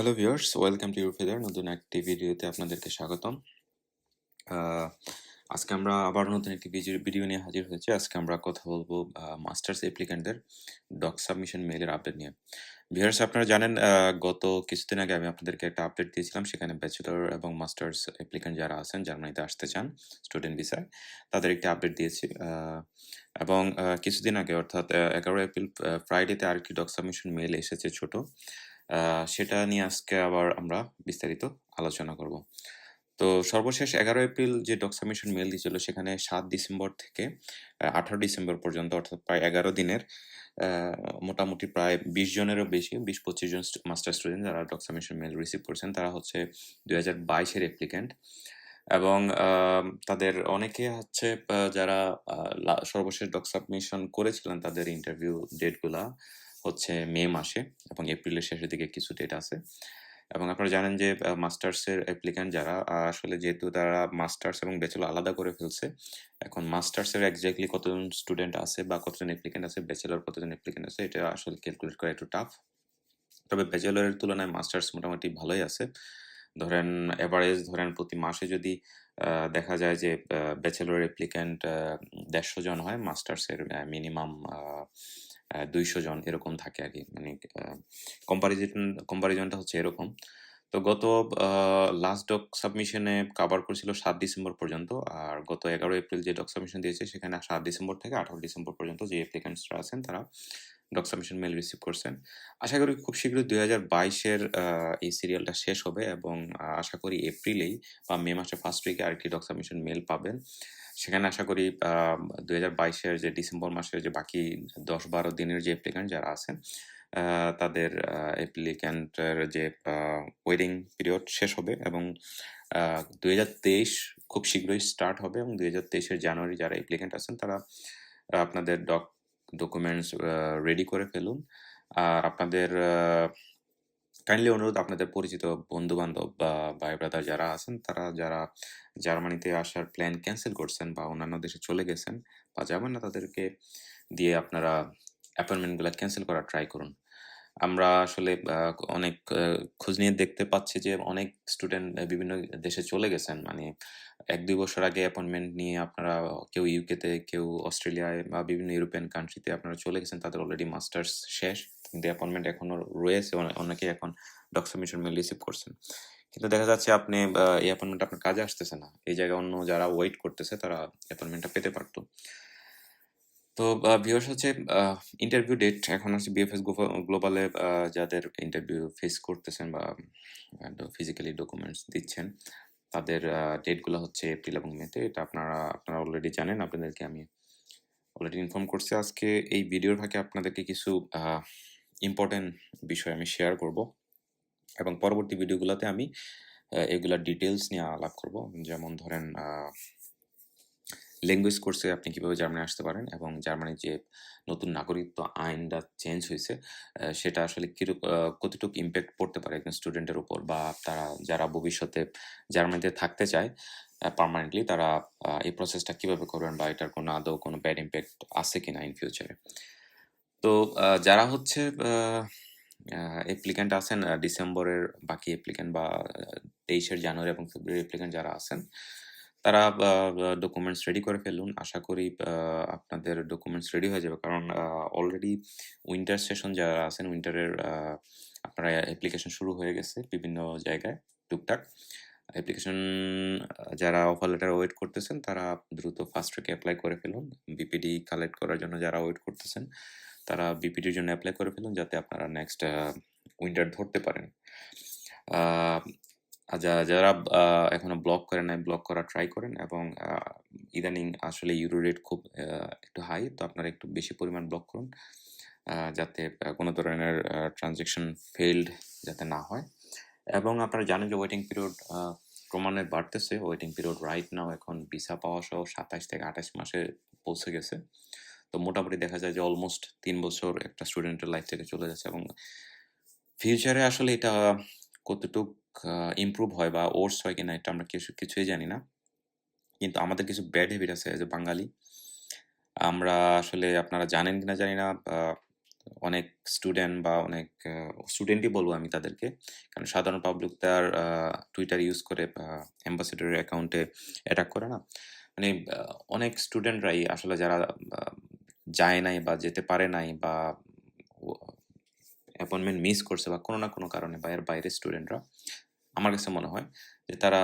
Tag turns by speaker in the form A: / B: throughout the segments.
A: Hello viewers welcome to your feather নতুন একটি ভিডিওতে আপনাদেরকে স্বাগতম। আজকে আমরা আবার নতুন একটি ভিডিও- নিয়ে হাজির হয়েছি। আজকে আমরা কথা বলব মাস্টার্স অ্যাপ্লিক্যান্টদের ডক সাবমিশন মেলের আপডেট নিয়ে। ভিউয়ার্স, আপনারা জানেন গত কিছুদিন আগে আমি আপনাদেরকে একটা আপডেট দিয়েছিলাম, সেখানে ব্যাচেলর এবং মাস্টার্স অ্যাপ্লিক্যান্ট যারা আছেন, জার্মানিতে আসতে চান, স্টুডেন্ট ভিসায়, তাদের একটি আপডেট দিয়েছি। এবং কিছুদিন আগে, অর্থাৎ এগারো এপ্রিল ফ্রাইডেতে আরেকটি ডক সাবমিশন মেল এসেছে ছোট। সেটা নিয়ে আজকে আবার আমরা বিস্তারিত আলোচনা করব। তো সর্বশেষ এগারো এপ্রিল যে ডক সাবমিশন মেল দিয়েছিল, সেখানে সাত ডিসেম্বর থেকে আঠারো ডিসেম্বর পর্যন্ত, অর্থাৎ প্রায় এগারো দিনের মোটামুটি প্রায় বিশ জনেরও বেশি, বিশ পঁচিশ জন মাস্টার স্টুডেন্ট যারা ডক সাবমিশন মেল রিসিভ করছেন, তারা হচ্ছে দুই হাজার বাইশের অ্যাপ্লিক্যান্ট এবং তাদের অনেকে হচ্ছে যারা সর্বশেষ ডক সাবমিশন করেছিলেন, তাদের ইন্টারভিউ ডেটগুলা হচ্ছে মে মাসে এবং এপ্রিলের শেষের দিকে কিছু ডেট আছে। এবং আপনারা জানেন যে মাস্টার্সের অ্যাপ্লিক্যান্ট যারা আসলে যেহেতু তারা মাস্টার্স এবং ব্যাচেলর আলাদা করে ফেলছে, এখন মাস্টার্সের এক্স্যাক্টলি কতজন স্টুডেন্ট আছে বা কতজন অ্যাপ্লিক্যান্ট আছে ব্যাচেলর কতজন অ্যাপ্লিক্যান্ট আছে, এটা আসলে ক্যালকুলেট করা একটু টাফ তবে ব্যাচেলরের তুলনায় মাস্টার্স মোটামুটি ভালোই আছে। ধরেন এভারেজ ধরেন প্রতি মাসে যদি দেখা যায় যে ব্যাচেলর অ্যাপ্লিক্যান্ট দেড়শো জন হয় মাস্টার্সের মিনিমাম দুইশো জন এরকম থাকে আর কি মানে কম্পারিজন কম্পারিজনটা হচ্ছে এরকম। তো গত লাস্ট ডক সাবমিশনে কাভার করেছিল সাত ডিসেম্বর পর্যন্ত। আর গত এগারো এপ্রিল যে ডক সাবমিশন দিয়েছে, সেখানে সাত ডিসেম্বর থেকে আঠারো ডিসেম্বর পর্যন্ত যে অ্যাপ্লিক্যান্টসরা আছেন, তারা ডক সাবমিশন মেল রিসিভ করছেন। আশা করি খুব শীঘ্রই দুই হাজার বাইশের এই সিরিয়ালটা শেষ হবে এবং আশা করি এপ্রিলেই বা মে মাসের ফার্স্ট উইকে আর কি ডক সাবমিশন মেল পাবেন। সেখানে আশা করি দুই হাজার বাইশের যে ডিসেম্বর মাসের যে বাকি দশ বারো দিনের যে অ্যাপ্লিক্যান্ট যারা আছেন তাদের অ্যাপ্লিক্যান্টের যে ওয়েটিং পিরিয়ড শেষ হবে এবং দুই হাজার তেইশ খুব শীঘ্রই স্টার্ট হবে এবং দুই হাজার তেইশের জানুয়ারি যারা অ্যাপ্লিক্যান্ট আছেন, তারা আপনাদের ডক ডকুমেন্টস রেডি করে ফেলুন। আর আপনাদের কাইন্ডলি অনুরোধ আপনাদের পরিচিত বন্ধু বান্ধব বা ভাই ব্রাদার যারা আছেন, তারা যারা জার্মানিতে আসার প্ল্যান ক্যান্সেল করছেন বা অন্যান্য দেশে চলে গেছেন বা যাবেন না, তাদেরকে দিয়ে আপনারা অ্যাপয়েন্টমেন্টগুলো ক্যান্সেল করার ট্রাই করুন। আমরা আসলে অনেক খোঁজ নিয়ে দেখতে পাচ্ছি যে অনেক স্টুডেন্ট বিভিন্ন দেশে চলে গেছেন। মানে এক দুই বছর আগে অ্যাপয়েন্টমেন্ট নিয়ে আপনারা কেউ ইউকেতে কেউ অস্ট্রেলিয়ায় বা বিভিন্ন ইউরোপিয়ান কান্ট্রিতে আপনারা চলে গেছেন, তাদের অলরেডি মাস্টার্স শেষ। কিন্তু অ্যাপয়েন্টমেন্ট এখনও রয়েছে, অনে- অনেকে এখন ডক সাবমিশন মেল রিসিভ করছেন। কিন্তু দেখা যাচ্ছে আপনি এই অ্যাপয়েন্টমেন্ট আপনার কাজে আসতেছে না। এই জায়গায় অন্য যারা ওয়েট করতেছে, তারা অ্যাপয়েন্টমেন্টটা পেতে পারতো। তো ভিউয়ার্স হচ্ছে ইন্টারভিউ ডেট এখন হচ্ছে বিএফএস গ্লোবালে যাদের ইন্টারভিউ ফেস করতেছেন বা ফিজিক্যালি ডকুমেন্টস দিচ্ছেন, তাদের ডেটগুলো হচ্ছে এপ্রিল এবং মেতে এটা আপনারা আপনারা অলরেডি জানেন, আপনাদেরকে আমি অলরেডি ইনফর্ম করছি। আজকে এই ভিডিওর ফাঁকে আপনাদেরকে কিছু ইম্পর্টেন্ট বিষয় আমি শেয়ার করব এবং পরবর্তী ভিডিওগুলোতে আমি এগুলার ডিটেলস নিয়ে আলাপ করব। যেমন ধরেন ল্যাঙ্গুয়েজ কোর্সে আপনি কীভাবে জার্মানি আসতে পারেন এবং জার্মানির যে নতুন নাগরিকত্ব আইনটা চেঞ্জ হয়েছে সেটা আসলে কিরূপ কতটুকু ইম্প্যাক্ট পড়তে পারে একজন স্টুডেন্টের উপর বা তারা, যারা ভবিষ্যতে জার্মানিতে থাকতে চায় পার্মানেন্টলি তারা এই প্রসেসটা কীভাবে করবেন বা এটার কোনো আদৌ কোনো ব্যাড ইম্প্যাক্ট আছে কিনা ইন ফিউচারে তো যারা হচ্ছে অ্যাপ্লিক্যান্ট আছেন ডিসেম্বরের বাকি অ্যাপ্লিক্যান্ট বা তেইশের জানুয়ারি এবং ফেব্রুয়ারি অ্যাপ্লিক্যান্ট যারা আছেন, তারা ডকুমেন্টস রেডি করে ফেলুন। আশা করি আপনাদের ডকুমেন্টস রেডি হয়ে যাবে। কারণ অলরেডি উইন্টার সেশন যারা আছেন উইন্টারের আপনারা অ্যাপ্লিকেশন শুরু হয়ে গেছে বিভিন্ন জায়গায়, টুকটাক। অ্যাপ্লিকেশন যারা অফার লেটার ওয়েট করতেছেন, তারা দ্রুত ফার্স্ট ট্রেকে অ্যাপ্লাই করে ফেলুন। বিপিডি কালেক্ট করার জন্য যারা ওয়েট করতেছেন তারা বিপিডির জন্য অ্যাপ্লাই করে ফেলুন যাতে আপনারা নেক্সট উইন্টার ধরতে পারেন। আহ, যা- যারা এখনও ব্লক করেন নাই ব্লক করা ট্রাই করেন এবং ইদানিং আসলে ইউরো রেট খুব একটু হাই তো আপনারা একটু বেশি পরিমাণ ব্লক করুন যাতে কোনো ধরনের ট্রানজেকশন ফেইল্ড যাতে না হয়। এবং আপনারা জানেন যে ওয়েটিং পিরিয়ড ক্রমান্বয়ে বাড়তেছে। ওয়েটিং পিরিয়ড রাইট নাও এখন ভিসা পাওয়া সহ সাতাশ থেকে আঠাশ মাসে পৌঁছে গেছে। তো মোটামুটি দেখা যায় যে অলমোস্ট তিন বছর একটা স্টুডেন্টের লাইফ থেকে চলে যাচ্ছে এবং ফিউচারে আসলে এটা কতটুক ইমপ্রুভ হয় বা ওর্স হয় কিনা এটা আমরা কিছু, কিছুই জানি না কিন্তু আমাদের কিছু ব্যাড হ্যাবিট আছে যে বাঙালি আমরা আসলে আপনারা জানেন কিনা জানি না অনেক স্টুডেন্ট বা অনেক স্টুডেন্টই বলব আমি তাদেরকে। কারণ সাধারণ পাবলিক তার টুইটার ইউজ করে অ্যাম্বাসেডরের অ্যাকাউন্টে অ্যাটাক করে না। মানে অনেক স্টুডেন্টরাই আসলে যারা যায় নাই বা যেতে পারে নাই বা অ্যাপয়েন্টমেন্ট মিস করছে বা কোনো না কোনো কারণে বা এর বাইরের স্টুডেন্টরা আমার কাছে মনে হয় যে তারা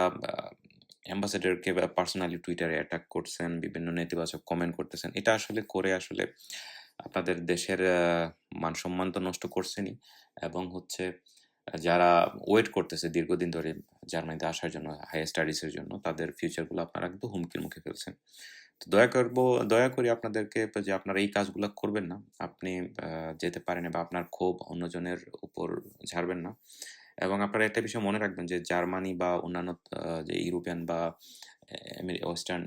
A: অ্যাম্বাসেডরকে পার্সোনালি টুইটারে অ্যাটাক করছেন, বিভিন্ন নেতিবাচক কমেন্ট করতেছেন। এটা আসলে করে আসলে আপনাদের দেশের আ মান-সম্মান তো নষ্ট করছেনই এবং হচ্ছে যারা ওয়েট করতেছে দীর্ঘদিন ধরে জার্মানিতে আসার জন্য হায়ার স্টাডিজের জন্য তাদের ফিউচারগুলো আপনারা কিন্তু হুমকির মুখে ফেলছেন। তো দয়া করব, দয়া করি আপনাদেরকে যে আপনারা এই কাজগুলা করবেন না। আপনি যেতে পারেন বা আপনার ক্ষোভ অন্যজনের উপর ঝাড়বেন না। এবং আপনারা একটা বিষয় মনে রাখবেন যে জার্মানি বা অন্যান্য যে ইউরোপিয়ান বা ওয়েস্টার্ন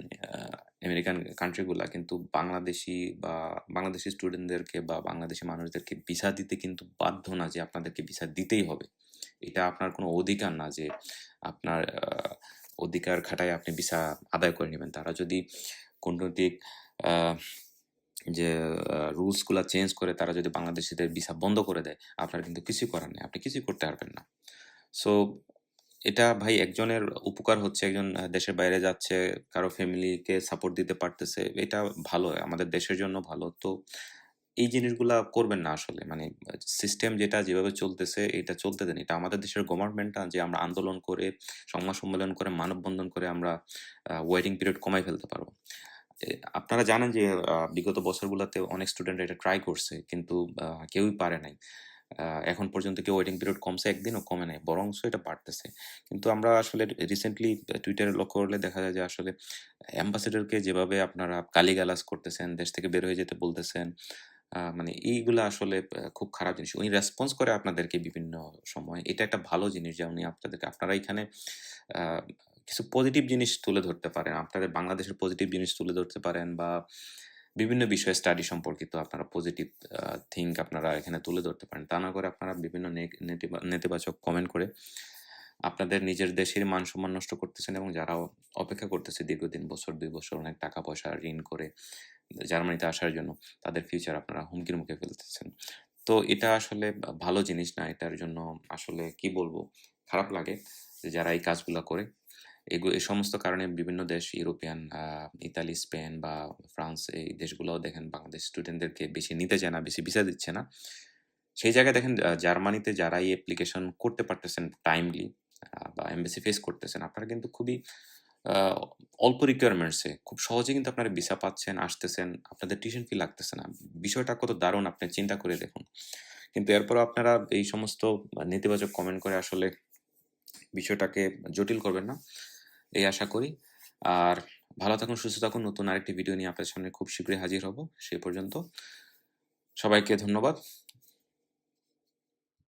A: আমেরিকান কান্ট্রি গুলা কিন্তু বাংলাদেশি বা বাংলাদেশী স্টুডেন্টদেরকে বা বাংলাদেশী মানুষদেরকে ভিসা দিতে কিন্তু বাধ্য না যে আপনাদেরকে ভিসা দিতেই হবে। এটা আপনার কোনো অধিকার না যে আপনার অধিকার খাটায় আপনি ভিসা আদায় করে নেবেন তারা যদি কূটনৈতিক যে রুলসগুলো চেঞ্জ করে তারা যদি বাংলাদেশিদের ভিসা বন্ধ করে দেয়, আপনার কিন্তু কিছুই করার নেই। আপনি কিছুই করতে পারবেন না। সো এটা ভাই একজনের উপকার হচ্ছে, একজন দেশের বাইরে যাচ্ছে, কারও ফ্যামিলিকে সাপোর্ট দিতে পারতেছে। এটা ভালো, আমাদের দেশের জন্য ভালো। তো এই জিনিসগুলা করবেন না আসলে। মানে সিস্টেম যেটা যেভাবে চলতেছে এটা চলতে দেন। এটা আমাদের দেশের গভর্নমেন্ট না যে আমরা আন্দোলন করে, সংবাদ সম্মেলন করে, মানববন্ধন করে আমরা ওয়েটিং পিরিয়ড কমায় ফেলতে পারব। আপনারা জানেন যে বিগত বছরগুলাতে অনেক স্টুডেন্ট এটা ট্রাই করছে কিন্তু কেউই পারে নাই। এখন পর্যন্ত কেউ ওয়েটিং পিরিয়ড কমছে একদিনও কমে নাই। বরংস এটা বাড়তেছে। কিন্তু আমরা আসলে রিসেন্টলি টুইটারে লক্ষ্য করলে দেখা যায় যে আসলে অ্যাম্বাসেডরকে যেভাবে আপনারা গালিগালাজ করতেছেন, দেশ থেকে বের হয়ে যেতে বলতেছেন, মানে এইগুলা আসলে খুব খারাপ জিনিস। উনি রেসপন্স করে আপনাদেরকে বিভিন্ন সময়। এটা একটা ভালো জিনিস যে উনি আপনাদেরকে, আপনারা এখানে কিছু পজিটিভ জিনিস তুলে ধরতে পারেন। আপনাদের বাংলাদেশের পজিটিভ জিনিস তুলে ধরতে পারেন বা বিভিন্ন বিষয়ে স্টাডি সম্পর্কিত আপনারা পজিটিভ থিঙ্ক আপনারা এখানে তুলে ধরতে পারেন। তা না করে আপনারা বিভিন্ন নেতিবাচক কমেন্ট করে আপনাদের নিজের দেশের মান-সম্মান নষ্ট করতেছেন এবং যারা অপেক্ষা করতেছে দীর্ঘদিন বছর দুই বছর অনেক টাকা-পয়সা ঋণ করে জার্মানিতে আসার জন্য তাদের ফিউচার আপনারা হুমকির মুখে ফেলতেছেন। তো এটা আসলে ভালো জিনিস না। এটার জন্য আসলে কি বলব? খারাপ লাগে যে যারা এই কাজগুলো করে। এগুলো এই সমস্ত কারণে বিভিন্ন দেশ ইউরোপিয়ান ইতালি, স্পেন বা ফ্রান্স এই দেশগুলোও দেখেন বাংলাদেশ স্টুডেন্টদেরকে বেশি নিতে চায় না, বেশি ভিসা দিচ্ছে না। সেই জায়গায় দেখেন জার্মানিতে যারা এই অ্যাপ্লিকেশন করতে পারতেছেন টাইমলি বা এমবাসি ফেস করতেছেন, আপনারা কিন্তু খুবই অল্প রিকোয়ারমেন্টসে খুব সহজেই কিন্তু আপনারা ভিসা পাচ্ছেন, আসতেছেন। আপনাদের টিউশন ফি লাগতেছে না। বিষয়টা কত দারুণ আপনি চিন্তা করে দেখুন। কিন্তু এরপরেও আপনারা এই সমস্ত নেতিবাচক কমেন্ট করে আসলে বিষয়টাকে জটিল করবেন না। এই আশা করি। আর ভালো থাকুন, সুস্থ থাকুন। নতুন আরেকটি ভিডিও নিয়ে আপনাদের সামনে খুব শীঘ্রই হাজির হব। সে পর্যন্ত সবাইকে ধন্যবাদ।